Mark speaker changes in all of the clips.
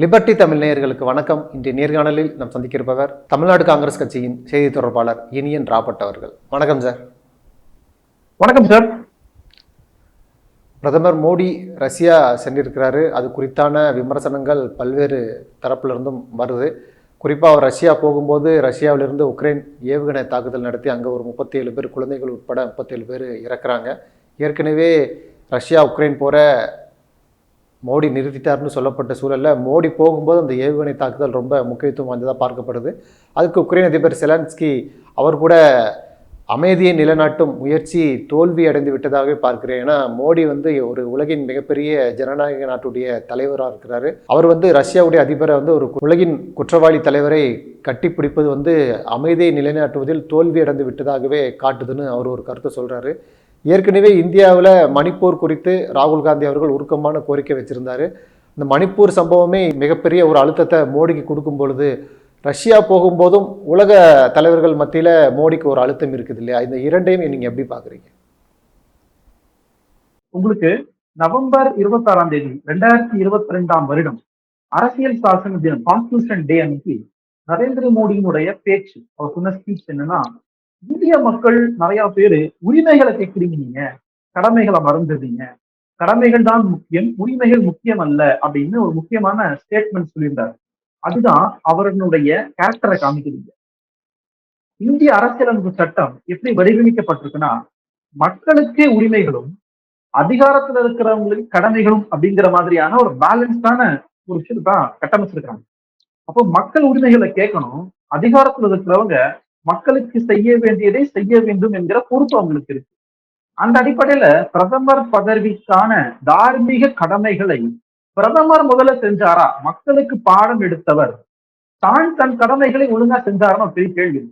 Speaker 1: Liberty Tamil நேயர்களுக்கு வணக்கம். இன்றைய நேர்காணலில் நாம் சந்திக்க இருப்பவர் தமிழ்நாடு காங்கிரஸ் கட்சியின் செய்தி தொடர்பாளர் இனியன் ராபர்ட் அவர்கள். வணக்கம் சார்.
Speaker 2: வணக்கம் சார்.
Speaker 1: பிரதமர் மோடி ரஷ்யா சென்றிருக்கிறாரு. அது குறித்தான விமர்சனங்கள் பல்வேறு தரப்பிலிருந்தும் வருது. குறிப்பாக அவர் ரஷ்யா போகும்போது ரஷ்யாவிலிருந்து உக்ரைன் ஏவுகணை தாக்குதல் நடத்தி அங்கே ஒரு முப்பத்தேழு பேர் குழந்தைகள் உட்பட முப்பத்தேழு பேர் இறக்குறாங்க. ஏற்கனவே ரஷ்யா உக்ரைன் போகிற மோடி நிறுத்திட்டார்னு சொல்லப்பட்ட சூழலில் மோடி போகும்போது அந்த ஏவுகணை தாக்குதல் ரொம்ப முக்கியத்துவம் வாய்ந்ததாக பார்க்கப்படுது. அதுக்கு உக்ரைன் அதிபர் செலன்ஸ்கி அவர் கூட அமைதியை நிலைநாட்டும் முயற்சி தோல்வி அடைந்து விட்டதாகவே பார்க்கிறேன். ஏன்னா மோடி வந்து ஒரு உலகின் மிகப்பெரிய ஜனநாயக நாட்டுடைய தலைவராக இருக்கிறாரு. அவர் வந்து ரஷ்யாவுடைய அதிபரை வந்து ஒரு உலகின் குற்றவாளி தலைவரை கட்டிப்பிடிப்பது வந்து அமைதியை நிலைநாட்டுவதில் தோல்வி அடைந்து விட்டதாகவே காட்டுதுன்னு அவர் ஒரு கருத்தை சொல்கிறாரு ஏற்கனவே இந்தியாவில் மணிப்பூர் குறித்து ராகுல் காந்தி அவர்கள் உருக்கமான கோரிக்கை வச்சிருந்தாரு. இந்த மணிப்பூர் சம்பவமே மிகப்பெரிய ஒரு அழுத்தத்தை மோடிக்கு கொடுக்கும் பொழுது ரஷ்யா போகும்போதும் உலக தலைவர்கள் மத்தியில் மோடிக்கு ஒரு அழுத்தம் இருக்குது இல்லையா? இந்த இரண்டையும் நீங்கள் எப்படி பார்க்குறீங்க?
Speaker 2: உங்களுக்கு நவம்பர் இருபத்தி ஆறாம் தேதி ரெண்டாயிரத்தி இருபத்தி ரெண்டாம் வருடம் அரசியல் சாசன தினம் கான்ஸ்டியூஷன் டே அன்னைக்கு நரேந்திர மோடியினுடைய பேச்சு அவர் சொன்ன ஸ்பீச் என்னன்னா இந்திய மக்கள் நிறைய பேரு உரிமைகளை கேட்குறீங்க நீங்க. கடமைகளை மறந்துடுறீங்க கடமைகள் தான் முக்கியம் உரிமைகள் முக்கியம் அல்ல அப்படின்னு ஒரு முக்கியமான ஸ்டேட்மெண்ட் சொல்லியிருந்தார். அதுதான் அவருடைய கேரக்டரை காமிக்கிறீங்க. இந்திய அரசியலமைப்பு சட்டம் எப்படி வடிவமைக்கப்பட்டிருக்குன்னா மக்களுக்கே உரிமைகளும் அதிகாரத்துல இருக்கிறவங்களுக்கு கடமைகளும் அப்படிங்கிற மாதிரியான ஒரு பேலன்ஸ்டான ஒரு விஷயத்தான் கட்டமைச்சிருக்காங்க. அப்போ மக்கள் உரிமைகளை கேட்கணும் அதிகாரத்துல இருக்கிறவங்க மக்களுக்கு செய்ய வேண்டியதை செய்ய வேண்டும் என்கிற பொறுப்பு அவங்களுக்கு இருக்கு. அந்த அடிப்படையில பிரதமர் பதவிக்கான தார்மீக கடமைகளை பிரதமர் முதல்ல செஞ்சாரா? மக்களுக்கு பாடம் எடுத்தவர் தான் தன் கடமைகளை ஒழுங்கா செஞ்சாரான்னு பெரிய கேள்வி.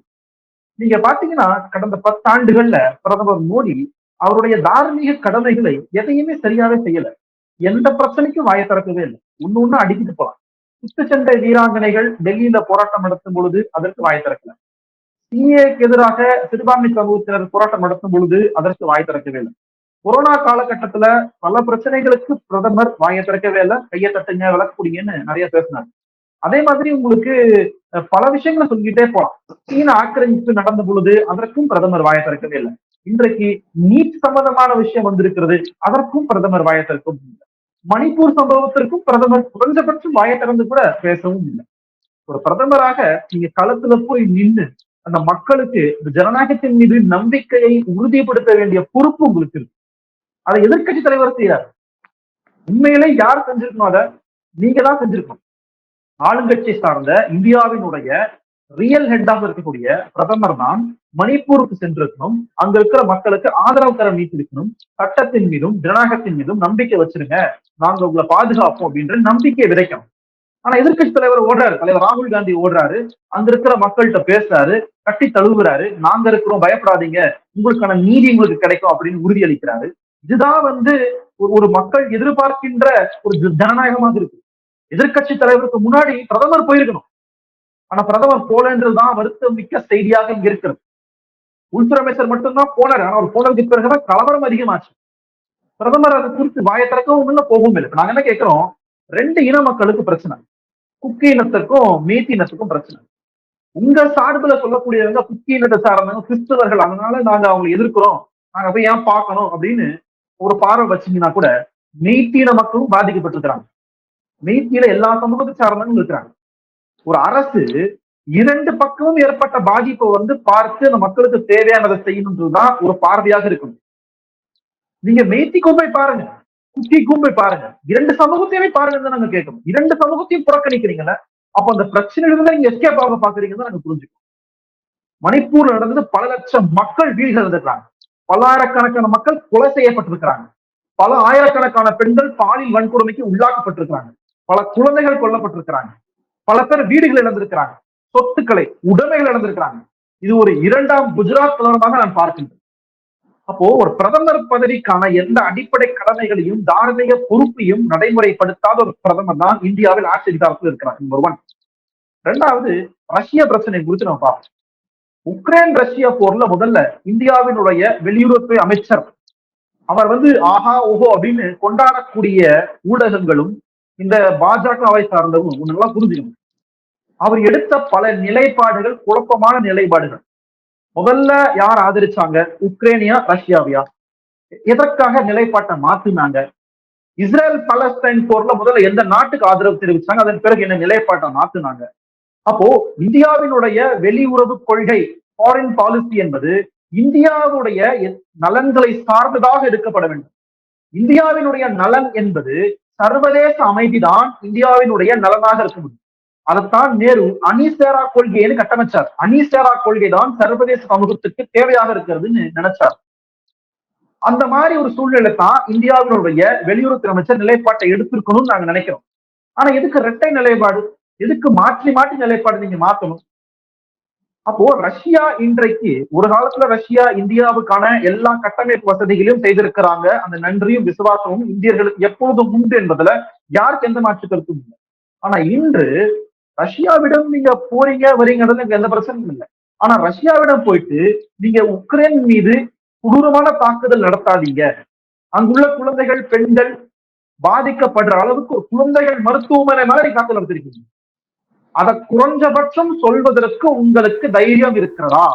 Speaker 2: நீங்க பாத்தீங்கன்னா கடந்த பத்தாண்டுகள்ல பிரதமர் மோடி அவருடைய தார்மீக கடமைகளை எதையுமே சரியாவே செய்யல. எந்த பிரச்சனைக்கும் வாய திறக்கவே இல்லை. ஒண்ணு ஒண்ணு அடிக்கிட்டு போலாம். குத்துச்சண்டை வீராங்கனைகள் டெல்லியில போராட்டம் நடத்தும் பொழுது அதற்கு வாய திறக்கல. சிஏக்கு எதிராக சிறுபான்மை சமூகத்தினர் போராட்டம் நடத்தும் பொழுது அதற்கு வாய் திறக்கவே இல்லை. கொரோனா காலகட்டத்துல பல பிரச்சனைகளுக்கு பிரதமர் வாயை திறக்கவே இல்லை கையை தட்டுங்க விளக்கக்கூடியன்னு நிறைய பேசினார் அதே மாதிரி உங்களுக்கு பல விஷயங்களை சொல்லிக்கிட்டே போலாம். சீன ஆக்கிரமிப்பு நடந்த பொழுது அதற்கும் பிரதமர் வாயை திறக்கவே இல்லை. இன்றைக்கு நீட் சம்பந்தமான விஷயம் வந்திருக்கிறது அதற்கும் பிரதமர் வாய திறக்கவும் இல்லை. மணிப்பூர் சம்பவத்திற்கும் பிரதமர் குறைஞ்சபட்சம் வாயை திறந்து கூட பேசவும் இல்லை. ஒரு பிரதமராக நீங்க களத்துல போய் நின்று அந்த மக்களுக்கு இந்த ஜனநாயகத்தின் மீது நம்பிக்கையை உறுதிப்படுத்த வேண்டிய பொறுப்பு உங்களுக்கு இருக்கு. அதை எதிர்கட்சி தலைவர் செய்யறாரு உண்மையிலே யார் செஞ்சிருக்கணும் அதை? நீங்க தான் செஞ்சிருக்கணும். ஆளுங்கட்சி சார்ந்த இந்தியாவினுடைய ரியல் ஹெட்டாக இருக்கக்கூடிய பிரதமர் தான் மணிப்பூருக்கு சென்றிருக்கணும். அங்க இருக்கிற மக்களுக்கு ஆதரவு தர நீட்டிருக்கணும் சட்டத்தின் மீதும் ஜனநாயகத்தின் மீதும் நம்பிக்கை வச்சிருங்க. நாங்க உங்களை பாதுகாப்போம் அப்படின்ற நம்பிக்கையை விதைக்கணும். ஆனா எதிர்கட்சி தலைவர் ஓடுறாரு. தலைவர் ராகுல் காந்தி ஓடுறாரு. அங்க இருக்கிற மக்கள்கிட்ட பேசுறாரு. கட்டி தழுவுறாரு. நாங்க இருக்கிறோம் பயப்படாதீங்க. உங்களுக்கான நீதி உங்களுக்கு கிடைக்கும் அப்படின்னு உறுதியளிக்கிறாரு. இதுதான் வந்து ஒரு மக்கள் எதிர்பார்க்கின்ற ஒரு ஜனநாயகமாக இருக்கு. எதிர்கட்சி தலைவருக்கு முன்னாடி பிரதமர் போயிருக்கணும். ஆனா பிரதமர் போலன்றதுதான் வருத்தம் மிக்க செய்தியாக இங்க இருக்கிறது. உள்துறை அமைச்சர் மட்டும்தான் போனார். ஆனா அவர் போனதுக்கு பிறகுதான் கலவரம் அதிகமாச்சு. பிரதமர் அதை குறித்து வாய திறக்கவும் இல்லை போகவும் இல்லை. நாங்க என்ன கேட்கிறோம் ரெண்டு இன மக்களுக்கு பிரச்சனை. குக்கி இனத்துக்கும் மேத்தி இனத்துக்கும் பிரச்சனை. உங்க சார்புல சொல்லக்கூடியவங்க குக்கி இனத்தை சார்ந்தவங்க கிறிஸ்தவர்கள் அதனால நாங்க அவங்களை எதிர்க்கிறோம். நாங்க போய் ஏன் பார்க்கணும் அப்படின்னு ஒரு பார்வை வச்சீங்கன்னா கூட மெய்த்தீன மக்களும் பாதிக்கப்பட்டிருக்கிறாங்க. மெய்த்தியில எல்லா சமூகத்தை சார்ந்தவங்களும் இருக்கிறாங்க. ஒரு அரசு இரண்டு பக்கமும் ஏற்பட்ட பாதிப்பை வந்து பார்த்து அந்த மக்களுக்கு தேவையானதை செய்யணுன்றதுதான் ஒரு பார்வையாக இருக்கணும். நீங்க மெய்த்திக்கும் போய் பாருங்க. குட்டிக்கும் போய் பாருங்க. இரண்டு சமூகத்தையுமே பாருங்கன்னு நாங்க கேட்கணும் இரண்டு சமூகத்தையும் புறக்கணிக்கிறீங்கல்ல அப்ப அந்த பிரச்சனையிலிருந்து நீங்க எஸ்கேப் ஆக பாக்குறீங்கன்னு நாங்க புரிஞ்சுக்கணும் மணிப்பூர்ல நடந்தது பல லட்சம் மக்கள் வீடுகள் இருந்திருக்காங்க பல்லாயிரக்கணக்கான மக்கள் கொலை செய்யப்பட்டிருக்கிறாங்க. பல ஆயிரக்கணக்கான பெண்கள் பாலியல் வன்கொடுமைக்கு உள்ளாக்கப்பட்டிருக்கிறாங்க. பல குழந்தைகள் கொல்லப்பட்டிருக்கிறாங்க. பல பேர் வீடுகள் இழந்திருக்கிறாங்க. சொத்துக்களை உடைமைகள் இழந்திருக்கிறாங்க. இது ஒரு இரண்டாம் குஜராத் தொடர்பாக நான் பார்க்கின்றேன். அப்போ ஒரு பிரதமர் பதவிக்கான எந்த அடிப்படை கடமைகளையும் தார்மீக பொறுப்பையும் நடைமுறைப்படுத்தாத ஒரு பிரதமர் தான் இந்தியாவில் ஆட்சி அதிகாரத்தில் இருக்கிறார். நம்பர் ஒன் ரெண்டாவது ரஷ்ய பிரச்சனை குறித்து நம்ம பார்ப்போம். உக்ரைன் ரஷ்யா போர்ல முதல்ல இந்தியாவினுடைய வெளியுறவுத்துறை அமைச்சர் அவர் வந்து ஆஹா ஓஹோ அப்படின்னு கொண்டாடக்கூடிய ஊடகங்களும் இந்த பாஜகவை சார்ந்தவங்க சார்ந்தவும் நல்லா புரிஞ்சுக்கணும். அவர் எடுத்த பல நிலைப்பாடுகள் குழப்பமான நிலைப்பாடுகள். முதல்ல யார் ஆதரிச்சாங்க? உக்ரைனியா ரஷ்யாவியா? எதற்காக நிலைப்பாட்டை மாத்தினாங்க? இஸ்ரேல் பலஸ்தைன் போர்ல முதல்ல எந்த நாட்டுக்கு ஆதரவு தெரிவிச்சாங்க? அதன் பிறகு என்ன நிலைப்பாட்டை மாத்தினாங்க? அப்போ இந்தியாவினுடைய வெளியுறவு கொள்கை ஃபாரின் பாலிசி என்பது இந்தியாவுடைய நலன்களை சார்ந்ததாக எடுக்கப்பட வேண்டும். இந்தியாவினுடைய நலன் என்பது சர்வதேச அமைதிதான் இந்தியாவினுடைய நலனாக இருக்க முடியும். அதைத்தான் நேரு அணிசேரா கொள்கைன்னு கட்டமைச்சார். அணிசேரா கொள்கை தான் சர்வதேச சமூகத்துக்கு தேவையாக இருக்கிறதுன்னு நினைச்சார். அந்த மாதிரி ஒரு சூழ்நிலை தான் இந்தியாவினுடைய வெளியுறவுத்துறை அமைச்சர் நிலைப்பாட்டை எடுத்திருக்கணும்னு நாங்க நினைக்கிறோம். ஆனா எதுக்கு இரட்டை நிலைப்பாடு? எதுக்கு மாற்றி மாற்றி நிலைப்பாடு நீங்க மாத்தணும்? அப்போ ரஷ்யா இன்றைக்கு ஒரு காலத்துல ரஷ்யா இந்தியாவுக்கான எல்லா கட்டமைப்பு வசதிகளையும் செய்திருக்கிறாங்க. அந்த நன்றியும் விசுவாசமும் இந்தியர்களுக்கு எப்பொழுதும் உண்டு என்பதுல யாருக்கு எந்த மாற்று கருத்தும் இல்லை. ஆனா இன்று ரஷ்யாவிடம் நீங்க போறீங்க எனக்கு எந்த பிரச்சனையும் இல்லை. ஆனா ரஷ்யாவிடம் போயிட்டு நீங்க உக்ரைன் மீது கொடூரமான தாக்குதல் நடத்தாதீங்க. அங்குள்ள குழந்தைகள் பெண்கள் பாதிக்கப்படுற அளவுக்கு குழந்தைகள் மருத்துவமனை மாதிரி தாக்குதல் நடத்திருக்கீங்க. அத குறைஞ்சபட்சம் சொல்வதற்கு உங்களுக்கு தைரியம் இருக்கிறதா?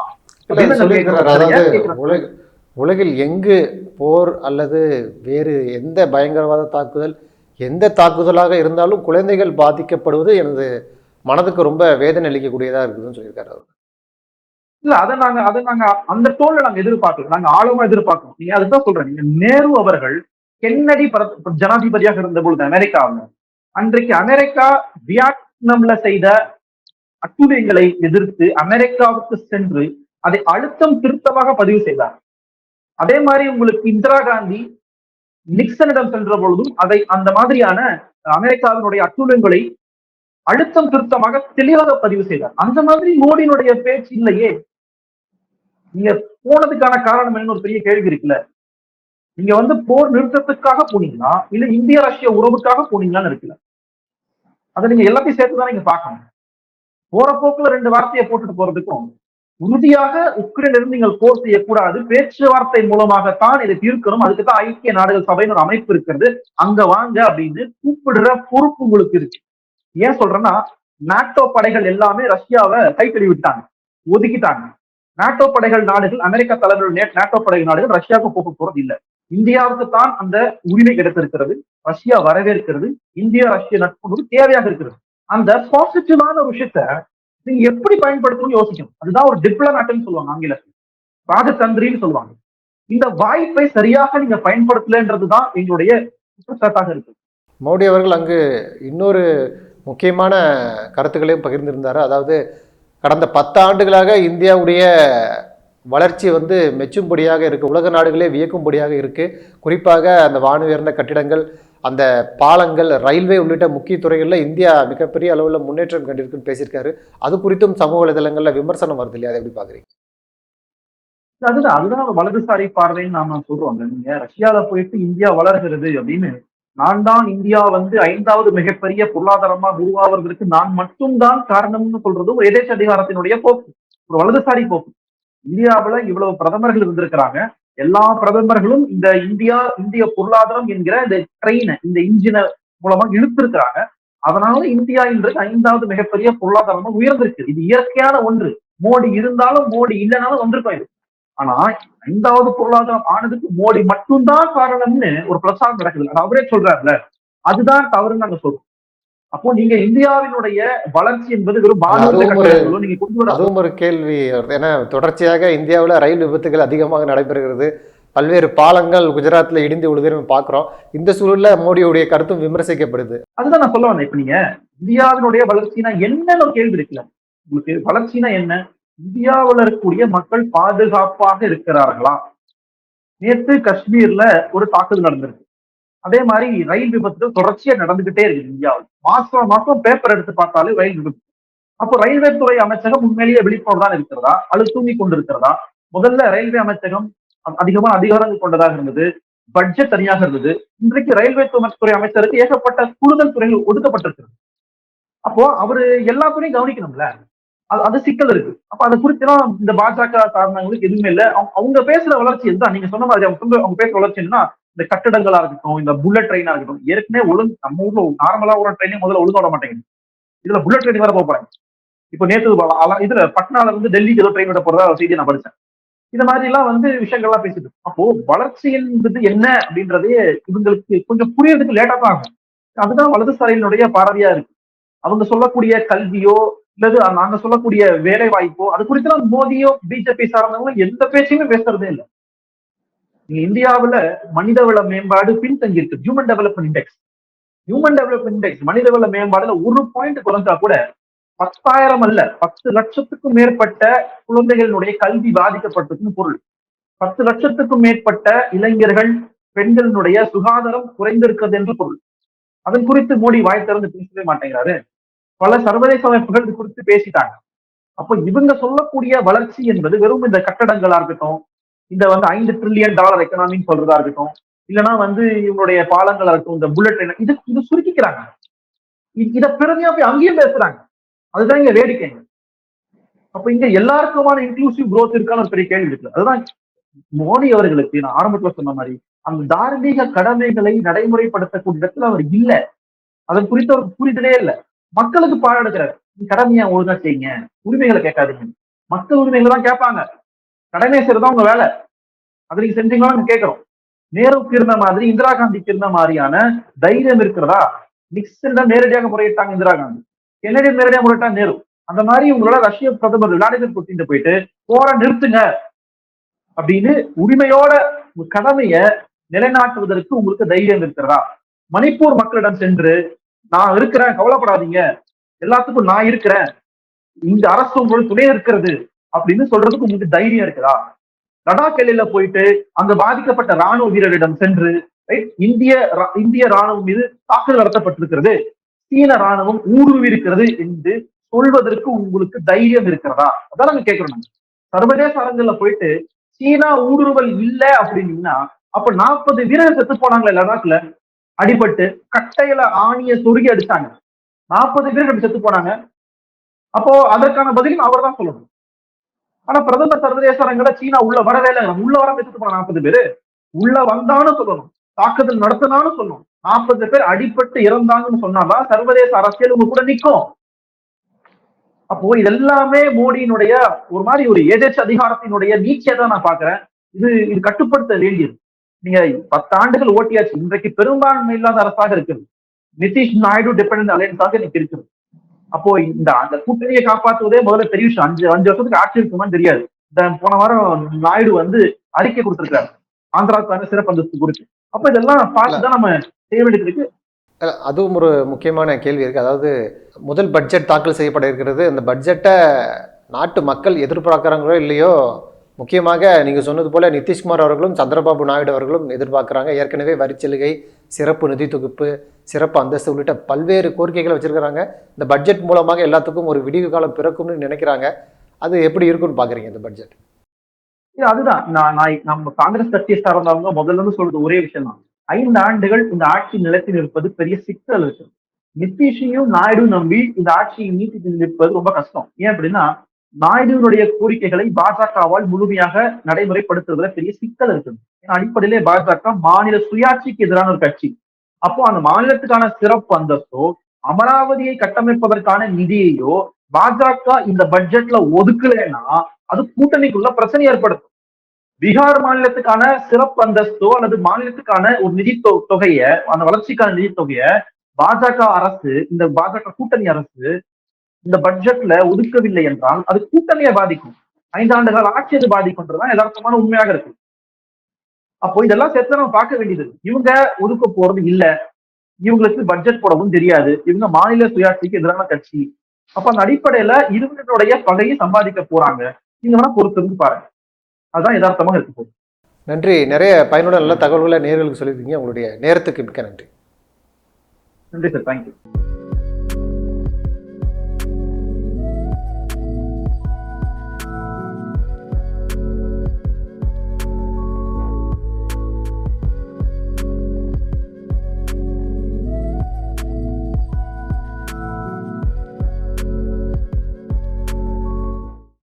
Speaker 1: உலகில் எங்கு போர் அல்லது வேறு எந்த பயங்கரவாத தாக்குதல் எந்த தாக்குதலாக இருந்தாலும் குழந்தைகள் பாதிக்கப்படுவது எனது மனதுக்கு ரொம்ப வேதனை அளிக்கக்கூடியதா இருக்குதுன்னு சொல்லியிருக்காரு அவர்.
Speaker 2: இல்ல அதை நாங்க அதை நாங்க அந்த டோன்ல நாங்க எதிர்பார்க்கல. நாங்க ஆழமா எதிர்பார்க்கணும் நீங்க அதுதான் சொல்றேன். நீங்க நேரு அவர்கள் கென்னடி பர- ஜனாதிபதியாக இருந்த பொழுது அமெரிக்காவில் அன்றைக்கு அமெரிக்கா வியட்நாம்ல செய்த அட்டுழியங்களை எதிர்த்து அமெரிக்காவுக்கு சென்று அதை அழுத்தம் திருத்தமாக பதிவு செய்தார். அதே மாதிரி உங்களுக்கு இந்திரா காந்தி நிக்சனிடம் சென்ற பொழுதும் அதை அந்த மாதிரியான அமெரிக்காவினுடைய அட்டுழியங்களை அழுத்தம் திருத்தமாக தெளிவாக பதிவு செய்தார். அந்த மாதிரி மோடியினுடைய பேச்சு இல்லையே. நீங்க போனதுக்கான காரணம் என்ன? ஒரு பெரிய கேள்வி இருக்குல்ல. நீங்க வந்து போர் நிறுத்தத்துக்காக போனீங்களா? இல்ல இந்திய ரஷ்ய உறவுக்காக போனீங்களான்னு இருக்குல்ல. அதை நீங்க எல்லாத்தையும் சேர்த்து தான் நீங்க பார்க்கணும். போற போக்குல ரெண்டு வார்த்தையை போட்டுட்டு போறதுக்கும் உறுதியாக உக்ரைன்ல இருந்து நீங்கள் போர் செய்யக்கூடாது பேச்சுவார்த்தை மூலமாகத்தான் இதை தீர்க்கணும். அதுக்கு தான் ஐக்கிய நாடுகள் சபைன்னு ஒரு அமைப்பு இருக்கிறது. அங்க வாங்க அப்படின்னு கூப்பிடுற பொறுப்பு உங்களுக்கு இருக்கு. ஏன் சொல்றேன்னா நாட்டோ படைகள் எல்லாமே ரஷ்யாவை கைத்தறி விட்டாங்க ஒதுக்கிட்டாங்க. நாட்டோ படைகள் நாடுகள் அமெரிக்கா தலைவர்கள் நாட்டோ படைகள் நாடுகள் ரஷ்யாவுக்கு போக போறது இல்ல. இந்தியாவுக்கு தான் அந்த உரிமை கிடைத்திருக்கிறது ரஷ்யா வரவேற்கிறது இந்தியா ரஷ்ய நட்பு தேவையாக இருக்கிறது. அந்த பாசிட்டிவான ஒரு விஷயத்த நீங்க எப்படி பயன்படுத்தணும்னு யோசிக்கணும். அதுதான் ஒரு டிப்ளமேட்னு சொல்லுவாங்க ஆங்கிலத்தில் ராஜதந்திரின்னு சொல்லுவாங்க. இந்த வாய்ப்பை சரியாக நீங்க பயன்படுத்தலைன்றதுதான் எங்களுடைய குற்றச்சாட்டாக இருக்கு.
Speaker 1: மோடி அவர்கள் அங்கு இன்னொரு முக்கியமான கருத்துக்களையும் பகிர்ந்திருந்தார். அதாவது கடந்த பத்து ஆண்டுகளாக இந்தியாவுடைய வளர்ச்சி வந்து மெச்சும்படியாக இருக்கு. உலக நாடுகளே வியக்கும்படியாக இருக்கு. குறிப்பாக அந்த வானுயர்ந்த கட்டிடங்கள் அந்த பாலங்கள் ரயில்வே உள்ளிட்ட முக்கிய துறைகளில் இந்தியா மிகப்பெரிய அளவில் முன்னேற்றம் கண்டிருக்குன்னு பேசியிருக்காரு. அது குறித்தும் சமூக வலைதளங்களில் விமர்சனம் வருது இல்லையா? அதை எப்படி பார்க்குறீங்க?
Speaker 2: அதுதான் அதுதான் வலதுசாரி பார்வைன்னு நாம சொல்றோம். நீங்க ரஷ்யால போயிட்டு இந்தியா வளர்கிறது அப்படின்னு நான் தான் இந்தியா வந்து ஐந்தாவது மிகப்பெரிய பொருளாதாரமா உருவாவதற்கு நான் மட்டும்தான் காரணம்னு சொல்றது ஒரு எதேச்ச அதிகாரத்தினுடைய போக்கு ஒரு வலதுசாரி போக்கு. இந்தியாவுல இவ்வளவு பிரதமர்கள் இருந்திருக்கிறாங்க. எல்லா பிரதமர்களும் இந்த இந்தியா இந்திய பொருளாதாரம் என்கிற இந்த ட்ரெயினை இந்த இன்ஜினை மூலமா இழுத்திருக்கிறாங்க. அதனால இந்தியா இன்றைக்கு ஐந்தாவது மிகப்பெரிய பொருளாதாரமா உயர்ந்திருக்கு. இது இயற்கையான ஒன்று. மோடி இருந்தாலும் மோடி இல்லைனாலும் வந்திருக்கும் இது. ஆனா ஐந்தாவது பொருளாதாரம் ஆனதுக்கு மோடி மட்டும்தான் காரணம்னு ஒரு பிரச்சாரம் நடக்குது. அவரே சொல்றாருல. அதுதான் தவறுன்னு நாங்க சொல்றோம். அப்போ நீங்க இந்தியாவினுடைய வளர்ச்சி என்பது வெறும் நீங்க கொண்டு வர
Speaker 1: அதுவும் ஒரு கேள்வி. ஏன்னா தொடர்ச்சியாக இந்தியாவில் ரயில் விபத்துகள் அதிகமாக நடைபெறுகிறது. பல்வேறு பாலங்கள் குஜராத்தில் இடிந்து விழுதுன்னு நம்ம பார்க்குறோம். இந்த சூழலில் மோடியுடைய கருத்தும் விமர்சிக்கப்படுது.
Speaker 2: அதுதான் நான் சொல்ல வந்தேன். இப்ப நீங்க இந்தியாவினுடைய வளர்ச்சினா என்னன்னு ஒரு கேள்வி இருக்குல்ல. உங்களுக்கு வளர்ச்சினா என்ன? இந்தியாவில் இருக்கக்கூடிய மக்கள் பாதுகாப்பாக இருக்கிறார்களா? நேற்று காஷ்மீர்ல ஒரு தாக்குதல் நடந்திருக்கு. அதே மாதிரி ரயில் விபத்து தொடர்ச்சியா நடந்துகிட்டே இருக்கு இந்தியாவில். மாசம் மாசம் பேப்பர் எடுத்து பார்த்தாலே ரயில் விபத்து. அப்போ ரயில்வே துறை அமைச்சகம் உண்மையிலேயே விழிப்புணர்வு தான் இருக்கிறதா? அல்லது தூங்கி கொண்டிருக்கிறதா? முதல்ல ரயில்வே அமைச்சகம் அதிகமான அதிகாரங்கள் கொண்டதாக இருந்தது. பட்ஜெட் தனியாக இருந்தது. இன்றைக்கு ரயில்வே துறை- துறை அமைச்சருக்கு ஏகப்பட்ட கூடுதல் துறைகள் ஒதுக்கப்பட்டிருக்கிறது. அப்போ அவரு எல்லா துறையும் கவனிக்கணும்ல. அது அது சிக்கல் இருக்கு. அப்ப அதை குறித்தெல்லாம் இந்த பாஜக காரணங்களுக்கு எதுவுமே இல்லை. அவங்க- அவங்க பேசுற வளர்ச்சி எதுதான் நீங்க சொன்ன மாதிரி அவங்க அவங்க பேசுற வளர்ச்சி என்னன்னா இந்த கட்டடங்களா இருக்கட்டும் இந்த புல்லட் ட்ரெயினா இருக்கட்டும் ஏற்கனவே ஒழுங்கு நம்ம ஊர்ல நார்மலா ஒரு ட்ரெயினே முதல்ல ஒழுங்க விட மாட்டேங்குது. இதுல புல்லட் ட்ரெயின் வேற போக போறாங்க. இப்போ நேற்று இதுல பட்னால இருந்து டெல்லிக்கு ஏதோ ட்ரெயின் விட போறதா செய்தி நான் படிச்சேன். இந்த மாதிரி எல்லாம் வந்து விஷயங்கள்லாம் பேசிட்டு அப்போ வளர்ச்சி என்பது என்ன அப்படின்றதே இவங்களுக்கு கொஞ்சம் புரியறதுக்கு லேட்டா தான் ஆகும். அதுதான் வலதுசாரியினுடைய பார்வையா இருக்கு. அவங்க சொல்லக்கூடிய கல்வியோ இல்லது நாங்க சொல்லக்கூடிய வேலை வாய்ப்போ அது குறித்து மோடியோ பிஜேபி சார்ந்தவங்களும் எந்த பேச்சையுமே பேசுறதே இல்லை. நீங்க இந்தியாவுல மனிதவள மேம்பாடு பின்தங்கி இருக்கு human development index human development index மனிதவள மேம்பாடுல ஒரு பாயிண்ட் குறைஞ்சா கூட பத்தாயிரம் அல்ல பத்து லட்சத்துக்கும் மேற்பட்ட குழந்தைகளினுடைய கல்வி பாதிக்கப்பட்டிருக்குன்னு பொருள். பத்து லட்சத்துக்கும் மேற்பட்ட இளைஞர்கள் பெண்களினுடைய சுகாதாரம் குறைந்திருக்கிறது என்று பொருள். அதன் குறித்து மோடி வாய் திறந்து பேசவே மாட்டேங்கிறாரு. பல சர்வதேச அமைப்புகள் இது குறித்து பேசிட்டாங்க. அப்போ இவங்க சொல்லக்கூடிய வளர்ச்சி என்பது வெறும் இந்த கட்டடங்களா இருக்கட்டும் இந்த வந்து ஐந்து ட்ரில்லியன் டாலர் எக்கனாமின்னு சொல்றதா இருக்கட்டும் இல்லைன்னா வந்து இவங்களுடைய பாலங்களா இருக்கட்டும் இந்த புல்லட் ட்ரெயின் இது இது சுருக்கிக்கிறாங்க. இதை இத பெருமையா போய் அங்கேயும் பேசுறாங்க. அதுதான் இங்க வேடிக்கைங்க. அப்ப இங்க எல்லாருக்குமான இன்க்ளூசிவ் குரோத் இருக்கான ஒரு பெரிய கேள்வி இருக்கு. அதுதான் மோடி அவர்களுக்கு நான் ஆரம்பத்துல சொன்ன மாதிரி அந்த தார்மீக கடமைகளை நடைமுறைப்படுத்தக்கூடிய இடத்துல அவர் இல்ல. அதன் குறித்து அவருக்கு புரிதலே இல்ல. மக்களுக்கு பாடம் நீ கடமையா ஒழுங்கா செய்யுங்க. உரிமைகளை கேட்காதீங்க. மக்கள் உரிமைகளை தான் கேட்பாங்க. கடமை செய்யறதா உங்க வேலை. அது நீங்க செஞ்சீங்களா நம்ம கேட்கிறோம். நேருக்கு இருந்த மாதிரி இந்திரா காந்திக்கு இருந்த மாதிரியான தைரியம் இருக்கிறதா? நிக்சன் தான் நேரடியாக முறையிட்டாங்க இந்திரா காந்தி. கென்னடி நேரடியாக முறையிட்டா நேரு. அந்த மாதிரி உங்களோட ரஷ்ய பிரதமர் விளாடிமிர் புட்டின் போயிட்டு போற நிறுத்துங்க. அப்படின்னு உரிமையோட உங்க கடமைய நிலைநாட்டுவதற்கு உங்களுக்கு தைரியம் இருக்கிறதா? மணிப்பூர் மக்களிடம் சென்று நான் இருக்கிறேன் கவலைப்படாதீங்க. எல்லாத்துக்கும் நான் இருக்கிறேன். இந்த அரசு உங்களுக்கு துணை இருக்கிறது அப்படின்னு சொல்றதுக்கு உங்களுக்கு தைரியம் இருக்குதா? லடாக் எல்லையில போயிட்டு அங்க பாதிக்கப்பட்ட ராணுவ வீரரிடம் சென்று இந்திய ரா- இந்திய ராணுவம் மீது தாக்குதல் நடத்தப்பட்டிருக்கிறது. சீன ராணுவம் ஊடுருவி இருக்கிறது என்று சொல்வதற்கு உங்களுக்கு தைரியம் இருக்கிறதா? அதான் நாங்க கேட்கிறோம் சர்வதேச அரங்குல போயிட்டு சீனா ஊடுருவல் இல்ல அப்படின்னீங்கன்னா அப்ப நாற்பது வீரர்கள் செத்து போனாங்களே லடாக்ல. அடிபட்டு கட்டையில ஆணிய சொருகி அடிச்சாங்க. நாற்பது பேர் அப்படி செத்து போனாங்க. அப்போ அதற்கான பதிலும் அவர் தான் சொல்லணும். ஆனா பிரதமர் சர்வதேச அரங்கில சீனா உள்ள வரவே இல்லை. உள்ள வர செத்து போன நாற்பது பேரு உள்ள வந்தான்னு சொல்லணும். தாக்குதல் நடத்தினாலும் சொல்லணும். நாற்பது பேர் அடிபட்டு இறந்தாங்கன்னு சொன்னாதான் சர்வதேச அரசியல் உங்க கூட நிற்கும். அப்போ இதெல்லாமே மோடியினுடைய ஒரு மாதிரி ஒரு எதேச்ச அதிகாரத்தினுடைய நீச்சியை தான் நான் பாக்குறேன் இது இது கட்டுப்படுத்த வேண்டியது. நீங்க பத்து ஆண்டுகள் ஓட்டியாச்சு. இன்றைக்கு பெரும்பான்மை இல்லாத அரசாக இருக்குது. நிதிஷ் நாயுடு டிபெண்ட் அலையன்ஸாக இன்னைக்கு இருக்குது. அப்போ இந்த அந்த கூட்டணியை காப்பாற்றுவதே முதல்ல பெரிய விஷயம். அஞ்சு அஞ்சு வருஷத்துக்கு ஆட்சி இருக்குமான்னு தெரியாது. போன வாரம் நாயுடு வந்து அறிக்கை கொடுத்திருக்காரு. ஆந்திராவுக்கான சிறப்பு அந்தஸ்து குறித்து அப்ப இதெல்லாம் பார்த்துதான் நம்ம செய்ய வேண்டியது இருக்கு.
Speaker 1: அதுவும் ஒரு முக்கியமான கேள்வி இருக்குது அதாவது முதல் பட்ஜெட் தாக்கல் செய்யப்பட இருக்கிறது. அந்த பட்ஜெட்டை நாட்டு மக்கள் எதிர்பார்க்குறாங்களோ இல்லையோ முக்கியமாக நீங்கள் சொன்னது போல் நிதிஷ்குமார் அவர்களும் சந்திரபாபு நாயுடு அவர்களும் எதிர்பார்க்குறாங்க. ஏற்கனவே வரிச்சலுகை சிறப்பு நிதி தொகுப்பு சிறப்பு அந்தஸ்து உள்ளிட்ட பல்வேறு கோரிக்கைகளை வச்சிருக்கிறாங்க. இந்த பட்ஜெட் மூலமாக எல்லாத்துக்கும் ஒரு விடிவு காலம் பிறக்கும்னு நினைக்கிறாங்க. அது எப்படி இருக்குன்னு பார்க்குறீங்க இந்த பட்ஜெட்
Speaker 2: இல்ல, அதுதான். நான் நான் நம்ம காங்கிரஸ் கட்சியை சார்ந்தவங்க முதல்ல இருந்து சொல்றது ஒரே விஷயம் தான். ஐந்து ஆண்டுகள் இந்த ஆட்சி நிலத்தில் நிற்பது பெரிய சிக்கல் இருக்கு நிதிஷையும் நாயுடு நம்பி இந்த ஆட்சியை நீட்டி நிற்பது ரொம்ப கஷ்டம். ஏன் அப்படின்னா நாயுடுவினுடைய கோரிக்கைகளை பாஜகவால் முழுமையாக நடைமுறைப்படுத்துவதில் பெரிய சிக்கல் இருக்குது. ஏன்னா அடிப்படையிலே பாஜக மாநில சுயாட்சிக்கு எதிரான ஒரு கட்சி. அப்போ அந்த மாநிலத்துக்கான சிறப்பு அந்தஸ்தோ அமராவதியை கட்டமைப்பதற்கான நிதியையோ பாஜக இந்த பட்ஜெட்ல ஒதுக்கலைன்னா அது கூட்டணிக்குள்ள பிரச்சனை ஏற்படுத்தும். பீகார் மாநிலத்துக்கான சிறப்பு அந்தஸ்தோ அல்லது மாநிலத்துக்கான ஒரு நிதி தொ- தொகைய அந்த வளர்ச்சிக்கான நிதி தொகைய பாஜக அரசு இந்த பாஜக கூட்டணி அரசு இந்த பட்ஜெட்ல ஒதுக்கவில்லை என்றால் அது கூட்டணியை பாதிக்கும். ஐந்தாண்டு கால ஆட்சி அது பாதிக்கும்ன்றதுதான் யதார்த்தமான உண்மையாக இருக்கு. அப்போ இதெல்லாம் சேர்த்து நம்ம பார்க்க வேண்டியது. இவங்க ஒதுக்க போறது இல்ல. இவங்களுக்கு பட்ஜெட் போடவும் தெரியாது. இவங்க மாநில சுயாட்சிக்கு எதிரான கட்சி. அப்ப அந்த அடிப்படையில இவங்களுடைய பகையை சம்பாதிக்க போறாங்க. நீங்க வேணா பொறுத்திருந்து பாருங்க. அதுதான் யதார்த்தமாக இருக்க போகுது.
Speaker 1: நன்றி. நிறைய பயனுள்ள நல்ல தகவல்களை நேர்களுக்கு சொல்லியிருக்கீங்க. உங்களுடைய நேரத்துக்கு மிக்க நன்றி.
Speaker 2: நன்றி சார் தேங்க்யூ